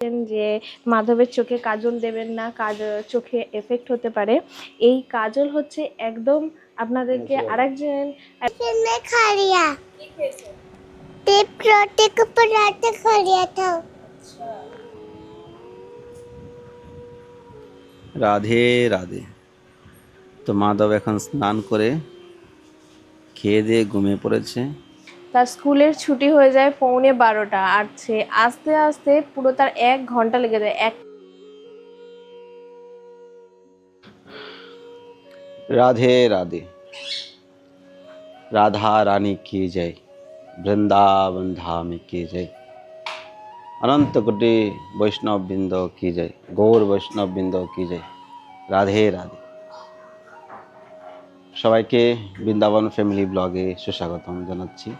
বলছেন যে মাধবের চোখে কাজল দেবেন না কাজ চোখে এফেক্ট হতে পারে। এই কাজল হচ্ছে একদম আপনাদেরকে আরেকজন রাধে রাধে। তো মাধব এখন স্নান করে খেয়ে দিয়ে ঘুমিয়ে পড়েছে। তার স্কুলের ছুটি হয়ে যায় পৌনে বারোটা। আর সে আস্তে আস্তে পুরো তার এক ঘণ্টা লেগে যায়। এক রাধে রাধে। রাধা রানী কি জয় বৃন্দাবন ধাম কি জয় অনন্ত কোটি বৈষ্ণব বৃন্দ কি জয় গৌর বৈষ্ণব বৃন্দ কি জয় রাধে রাধে। সবাইকে বৃন্দাবন ফ্যামিলি ব্লগে সুস্বাগতম জানাচ্ছি।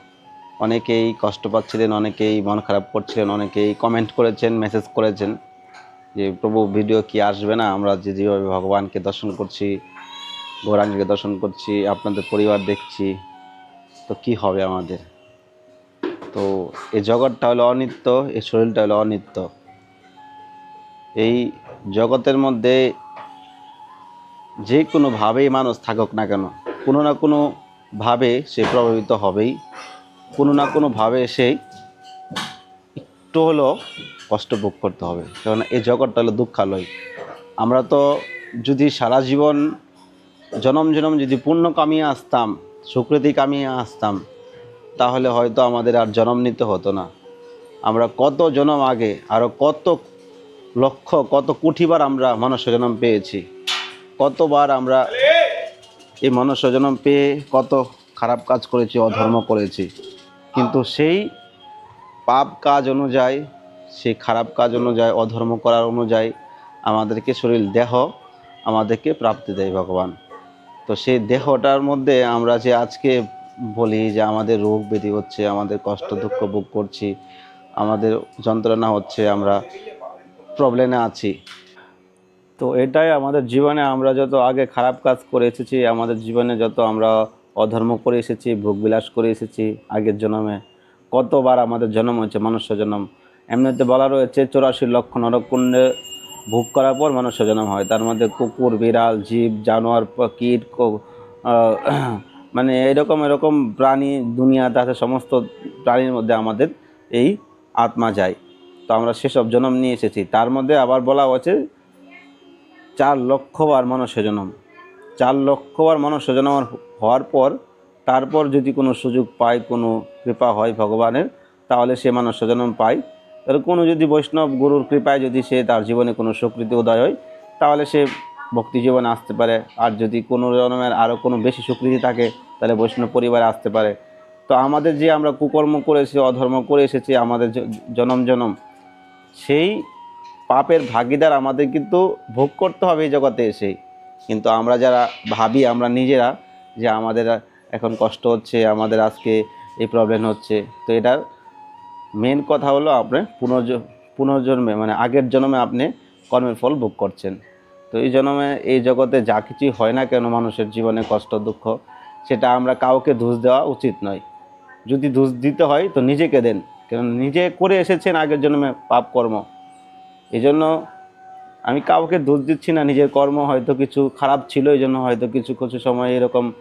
অনেকেই কষ্ট পাচ্ছিলেন, অনেকেই মন খারাপ করছিলেন, অনেকেই কমেন্ট করেছেন মেসেজ করেছেন যে, প্রভু ভিডিও কি আসবে না? আমরা যে যেভাবে ভগবানকে দর্শন করছি গৌরাঙ্গকে দর্শন করছি, আপনাদের পরিবার দেখছি, তো কি হবে আমাদের? তো এই জগৎটা হলো অনিত্য, এই শরীরটা হলো অনিত্য। এই জগতের মধ্যে যে কোনোভাবেই মানুষ থাকুক না কেন, কোনো না কোনো ভাবে সে প্রভাবিত হবেই। কোনো না কোনোভাবে সে একটু হলো কষ্ট ভোগ করতে হবে। কারণ এই জগৎটা হলো দুঃখালয়। আমরা তো যদি সারা জীবন জনম জনম যদি পুণ্য কামিয়ে আসতাম, সুকৃতি কামিয়ে আসতাম, তাহলে হয়তো আমাদের আর জনম নিতে হতো না। আমরা কত জনম আগে আরও কত লক্ষ, কত কোটিবার আমরা মনুষ্য জন্ম পেয়েছি। কতবার আমরা এই মনুষ্য জন্ম পেয়ে কত খারাপ কাজ করেছি, অধর্ম করেছি। কিন্তু সেই পাপ কাজ অনুযায়ী সেই খারাপ কাজ অনুযায়ী অধর্ম করার অনুযায়ী আমাদেরকে শরীর দেহ আমাদেরকে প্রাপ্তি দেয় ভগবান। তো সেই দেহটার মধ্যে আমরা যে আজকে বলি যে আমাদের রোগ ব্যাধি হচ্ছে আমাদের কষ্ট দুঃখ ভোগ করছি আমাদের যন্ত্রণা হচ্ছে আমরা প্রবলেমে আছি। তো এটাই আমাদের জীবনে আমরা যত আগে খারাপ কাজ করে এসেছি আমাদের জীবনে যত আমরা অধর্ম করে এসেছি ভোগবিলাস করে এসেছি আগের জন্মে। কতবার আমাদের জন্ম হয়েছে, মনুষ্য জন্ম। এমনিতে বলা রয়েছে চৌরাশি লক্ষ নরকুণ্ডে ভোগ করার পর মনুষ্য জন্ম হয়। তার মধ্যে কুকুর, বিড়াল, জীব, জানোয়ার কীট মানে এরকম এরকম প্রাণী দুনিয়াতে আছে সমস্ত প্রাণীর মধ্যে আমাদের এই আত্মা যায়। তো আমরা সেসব জন্ম নিয়ে এসেছি। তার মধ্যে আবার বলা হয়েছে চার লক্ষবার মনুষ্য জন্ম। চার লক্ষবার মনুষ্য জন্ম হওয়ার পর, তারপর যদি কোনো সুযোগ পায়, কোনো কৃপা হয় ভগবানের, তাহলে সে মনুষ্য জন্ম পায়। তাহলে কোনো যদি বৈষ্ণব গুরুর কৃপায় যদি সে তার জীবনে কোনো সুকৃতি উদয় হয়, তাহলে সে ভক্তি জীবনে আসতে পারে। আর যদি কোনো জন্মের আরও কোনো বেশি সুকৃতি থাকে, তাহলে বৈষ্ণব পরিবারে আসতে পারে। তো আমাদের যে আমরা কুকর্ম করেছি, অধর্ম করে এসেছি, আমাদের জনম জনম, সেই পাপের ভাগিদার আমাদের কিন্তু ভোগ করতে হবে এই জগতে এসেই কিন্তু আমরা যারা ভাবি, আমরা নিজেরা যে আমাদের এখন কষ্ট হচ্ছে, আমাদের আজকে এই প্রবলেম হচ্ছে। তো এটার মেন কথা হলো আপনি পুনর্জ পুনর্জন্মে মানে আগের জন্মে আপনি কর্মের ফল ভোগ করছেন। তো এই জন্মে এই জগতে যা কিছুই হয় না কেন মানুষের জীবনে কষ্ট, দুঃখ, সেটা আমরা কাউকে দোষ দেওয়া উচিত নয়। যদি দোষ দিতে হয় তো নিজেকে দেন। কারণ নিজে করে এসেছেন আগের জন্মে পাপ কর্ম। এই জন্য আমি কাউকে দোষ দিচ্ছি না, নিজের কর্ম হয়তো কিছু খারাপ ছিল এই জন্য হয়তো কিছু কিছু সময় এরকম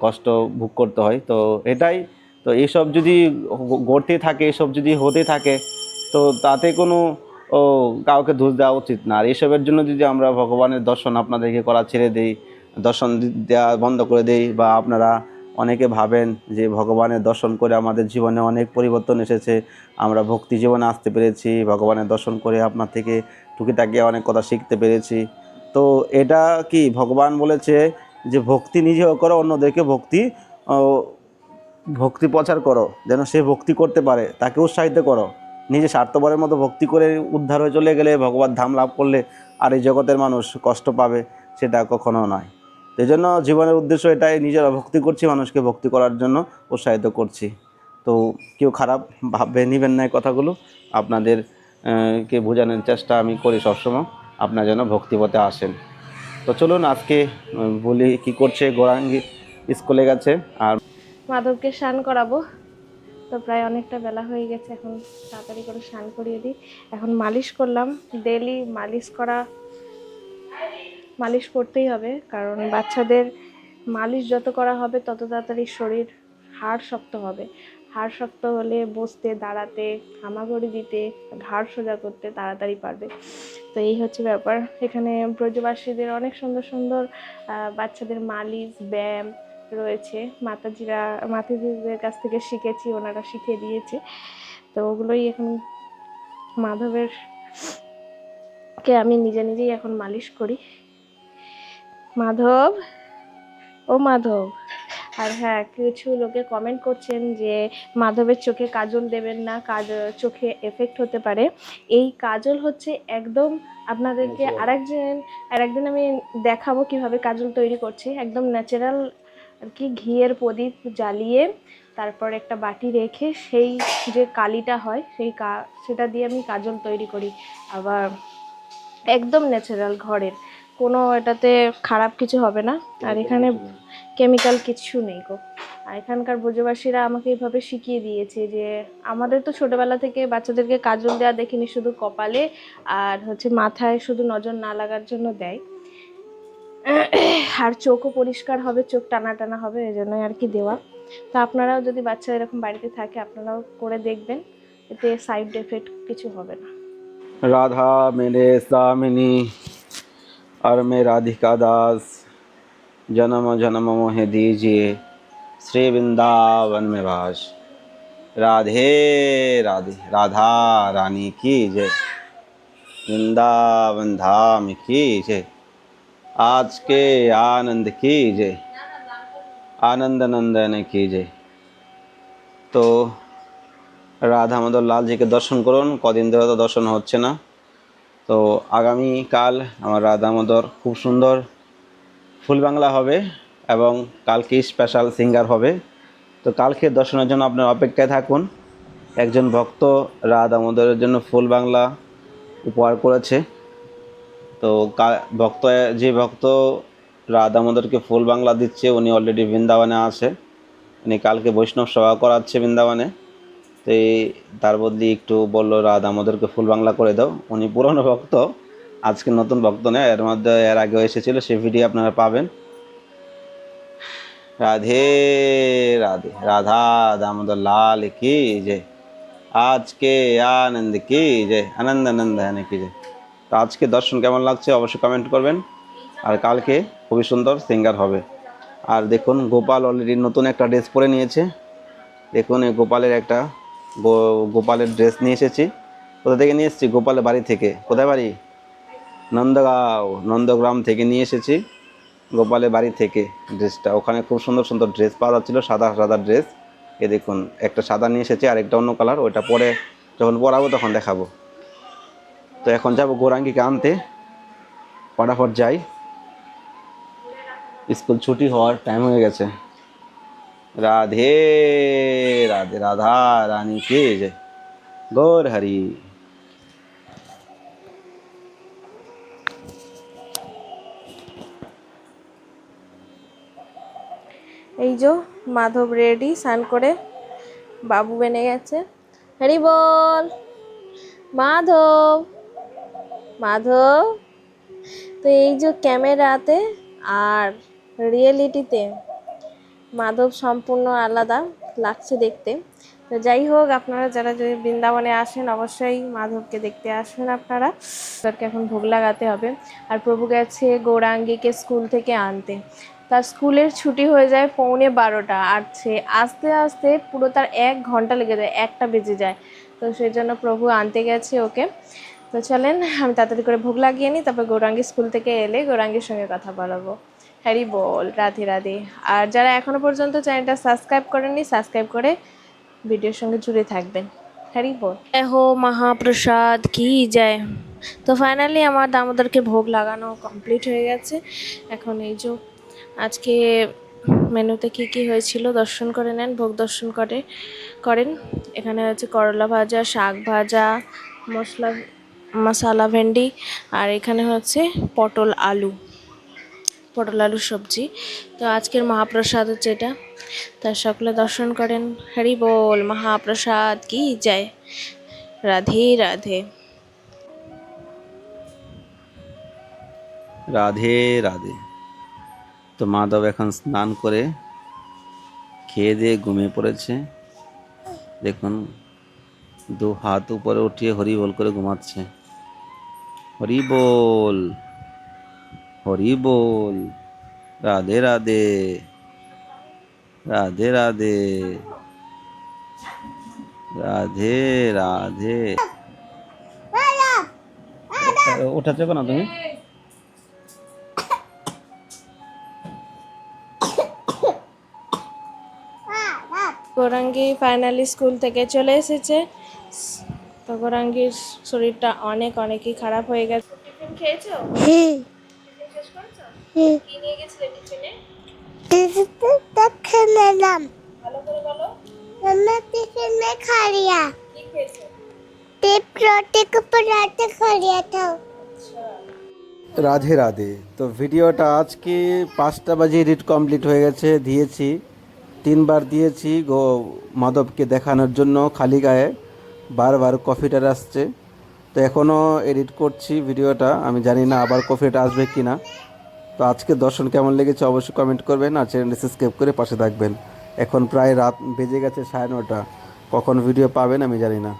কষ্ট ভোগ করতে হয়। তো এটাই, তো এসব যদি গ- ঘটতে থাকে, এসব যদি হতে থাকে, তো তাতে কোনো, ও, কাউকে দোষ দেওয়া উচিত না। আর এসবের জন্য যদি আমরা ভগবানের দর্শন আপনাদেরকে করা ছেড়ে দিই, দর্শন দেওয়া বন্ধ করে দেই, বা আপনারা অনেকে ভাবেন যে ভগবানের দর্শন করে আমাদের জীবনে অনেক পরিবর্তন এসেছে, আমরা ভক্তি জীবনে আসতে পেরেছি, ভগবানের দর্শন করে আপনার থেকে টুকিটাকি অনেক কথা শিখতে পেরেছি। তো এটা কি ভগবান বলেছে যে, ভক্তি নিজেও করো, অন্যদেরকে ভক্তি ভক্তি প্রচার করো, যেন সে ভক্তি করতে পারে, তাকে উৎসাহিত করো। নিজে স্বার্থপরের মতো ভক্তি করে উদ্ধার হয়ে চলে গেলে ভগবান ধাম লাভ করলে আর এই জগতের মানুষ কষ্ট পাবে, সেটা কখনো নয়। এই জন্য জীবনের উদ্দেশ্য এটাই, নিজেরা ভক্তি করছি, মানুষকে ভক্তি করার জন্য উৎসাহিত করছি। তো কেউ খারাপ ভাববে, নেবেন না কথাগুলো। আপনাদের কে বোঝানোর চেষ্টা আমি করি সবসময়, আপনার যেন ভক্তিপথে আসেন। তো চলুন আজকে বলি কি করছে গৌরাঙ্গী স্কুলে গেছে, আর মাধবকে স্নান করাবো। তো প্রায় অনেকটা বেলা হয়ে গেছে, এখন তাড়াতাড়ি করে স্নান করিয়ে দিই। এখন মালিশ করলাম ডেলি মালিশ করা, মালিশ করতেই হবে, কারণ বাচ্চাদের মালিশ যত করা হবে, তত তাড়াতাড়ি শরীর হাড় শক্ত হবে। হাড় শক্ত হলে বসতে, দাঁড়াতে, হামাগুড়ি দিতে, ঘাড় সোজা করতে তাড়াতাড়ি পারবে। তো এই হচ্ছে ব্যাপার। এখানে ব্রজবাসীদের অনেক সুন্দর সুন্দর বাচ্চাদের মালিশ, ব্যায়াম রয়েছে। মাতাজিরা, মাতাজিদের কাছ থেকে শিখেছি, ওনারা শিখিয়ে দিয়েছে। তো ওগুলোই এখন মাধবের কে আমি নিজে নিজেই এখন মালিশ করি। মাধব? ও মাধব। আর হ্যাঁ কিছু লোকে কমেন্ট করছেন যে মাধবের চোখে কাজল দেবেন না কাজ চোখে এফেক্ট হতে পারে। এই কাজল হচ্ছে একদম আপনাদেরকে Natural. আরেকজন আরেকদিন আমি দেখাবো কীভাবে কাজল তৈরি করছি। একদম ন্যাচারাল আর কি ঘিয়ের প্রদীপ জ্বালিয়ে তারপর একটা বাটি রেখে সেই যে কালিটা হয় সেই কা সেটা দিয়ে আমি কাজল তৈরি করি। আবার একদম ন্যাচারাল ঘরের। কোনো এটাতে খারাপ কিছু হবে না। আর এখানে কেমিক্যাল কিছু নেই গো। আর এখানকার ব্রজবাসীরা আমাকে এইভাবে শিখিয়ে দিয়েছে যে আমাদের তো ছোটোবেলা থেকে বাচ্চাদেরকে কাজল দেওয়া দেখিনি শুধু কপালে আর হচ্ছে মাথায় শুধু নজর না লাগার জন্য দেয়। আর চোখও পরিষ্কার হবে চোখ টানা টানা হবে এই জন্যই আর কি দেওয়া। তা আপনারাও যদি বাচ্চা এরকম বাড়িতে থাকে আপনারাও করে দেখবেন এতে সাইড এফেক্ট কিছু হবে না। রাধা মেলে সামিনী। और मैं राधिका दास जन्म जन्म मोह दीजिए श्री वृंदावन में वास राधे राधे राधा रानी की जय वृंदावन धाम की जय आज के आनंद की जय आनंद नंदन की जय तो রাধা মাধব লালজিকে দর্শন করুন কদিন ধরে তো দর্শন হচ্ছে না তো আগামী কাল আমার রাধা মাধব খুব সুন্দর ফুল বাংলা হবে এবং কালকে স্পেশাল সিঙ্গার হবে। তো কালকে দর্শনের জন্য আপনার অপেক্ষায় থাকুন। একজন ভক্ত রাধা দামোদরের জন্য ফুল বাংলা উপহার করেছে। তো ভক্ত, যে ভক্ত রাধা দামোদরকে ফুল বাংলা দিচ্ছে, উনি অলরেডি বৃন্দাবনে আছে। উনি কালকে বৈষ্ণব সভা করাচ্ছে বৃন্দাবনে। তো তার বদলি একটু বলল রাত আমাদেরকে ফুল বাংলা করে দাও। উনি পুরনো ভক্ত, আজকে নতুন ভক্ত নয় এর মধ্যে এর আগেও এসেছিল, সে ভিডিও আপনারা পাবেন। রাধে রাধে, রাধা, দামোদর লাল, কি জয় আজকে আনন্দ, কি জয় আনন্দ আনন্দ হ্যাঁ কি জয় তো আজকে দর্শন কেমন লাগছে, অবশ্যই কমেন্ট করবেন। আর কালকে খুবই সুন্দর সিঙ্গার হবে। আর দেখুন, গোপাল অলরেডি নতুন একটা ড্রেস পরে নিয়েছে। দেখুন, এই গোপালের একটা গোপালের ড্রেস নিয়ে এসেছি। কোথা থেকে নিয়ে এসেছি? গোপালের বাড়ি থেকে। কোথায় বাড়ি? নন্দগাঁও। নন্দগ্রাম থেকে নিয়ে এসেছি গোপালের বাড়ি থেকে ড্রেসটা ওখানে খুব সুন্দর সুন্দর ড্রেস পাওয়া যাচ্ছিল, সাদা সাদা ড্রেস এ দেখুন, একটা সাদা নিয়ে এসেছি আর একটা অন্য কালার ওইটা পরে যখন পরাবো তখন দেখাবো। তো এখন যাব গোরাঙ্গিকে আনতে। ফটাফট যাই। স্কুল ছুটি হওয়ার টাইম হয়ে গেছে। রাধে রাধে, রাধা রানী, কে জয় গৌর হরি। এই যে মাধব রেডি, স্নান করে বাবু বেনে গেছে। হরি বল। মাধব মাধব, তো এই যে ক্যামেরাতে আর রিয়েলিটিতে মাধব সম্পূর্ণ আলাদা লাগছে দেখতে। তো যাই হোক, আপনারা যারা যদি বৃন্দাবনে আসেন, অবশ্যই মাধবকে দেখতে আসবেন আপনারা। তাদেরকে এখন ভোগ লাগাতে হবে। আর প্রভু গেছে গৌরাঙ্গীকে স্কুল থেকে আনতে। তার স্কুলের ছুটি হয়ে যায় পৌনে বারোটা। আর সে আস্তে আস্তে পুরো তার এক ঘণ্টা লেগে যায়, একটা বেজে যায়। তো সেই জন্য প্রভু আনতে গেছে ওকে। তো চলেন, আমি তাড়াতাড়ি করে ভোগ লাগিয়ে নিই, তারপর গৌরাঙ্গী স্কুল থেকে এলে গৌরাঙ্গীর সঙ্গে কথা বলাবো। হ্যারি বল, রাধে রাধে। আর যারা এখনও পর্যন্ত চ্যানেলটা সাবস্ক্রাইব করেননি, সাবস্ক্রাইব করে ভিডিওর সঙ্গে জুড়ে থাকবেন। হ্যারি বল। হো মহাপ্রসাদ, কি যায় তো ফাইনালি আমার দামোদরকে ভোগ লাগানো কমপ্লিট হয়ে গেছে। এখন এই যে আজকে মেনুতে কি কি হয়েছিল, দর্শন করে নেন, ভোগ দর্শন করে, করেন। এখানে হচ্ছে করলা ভাজা, শাক ভাজা, মশলা, মশালা ভেন্ডি, আর এখানে হচ্ছে পটল আলু। পটল আলুর সবজি। তো আজকের মহাপ্রসাদ হচ্ছে এটা। তা সকলে দর্শন করেন। হরি বল, মহাপ্রসাদ কি যায় রাধে রাধে। রাধে রাধে। তো মাধব এখন স্নান করে খেয়ে দিয়ে ঘুমিয়ে পড়েছে। দেখুন, দু হাত উপরে উঠিয়ে হরি বল করে ঘুমাচ্ছে। হরি বল! হরি বল। রাধে রাধে। রাধে রাধে। রাধে রাধে। ওঠাচ্ছ কেন তুমি। গৌরাঙ্গি ফাইনালি স্কুল থেকে চলে এসেছে। তো গৌরাঙ্গির শরীরটা অনেক অনেকই খারাপ হয়ে গেছে। খেয়েছো হুম টিফিন শেষ করেছ হুম রাধে রাধে। তো ভিডিওটা আজকে পাঁচটা বাজে এডিট কমপ্লিট হয়ে গেছে দিয়েছি। তিনবার দিয়েছি গো মাধবকে দেখানোর জন্য খালি গায়ে। বারবার কফিটার আসছে। তো এখনও এডিট করছি ভিডিওটা। আমি জানি না আবার কফিটা আসবে কি না তো আজকে দর্শন কেমন লেগেছে অবশ্যই কমেন্ট করবেন আর চ্যানেলটি সাবস্ক্রাইব করে পাশে থাকবেন। এখন প্রায় রাত বেজে গেছে সাড়ে নটা কখন ভিডিও পাবেন আমি জানি না।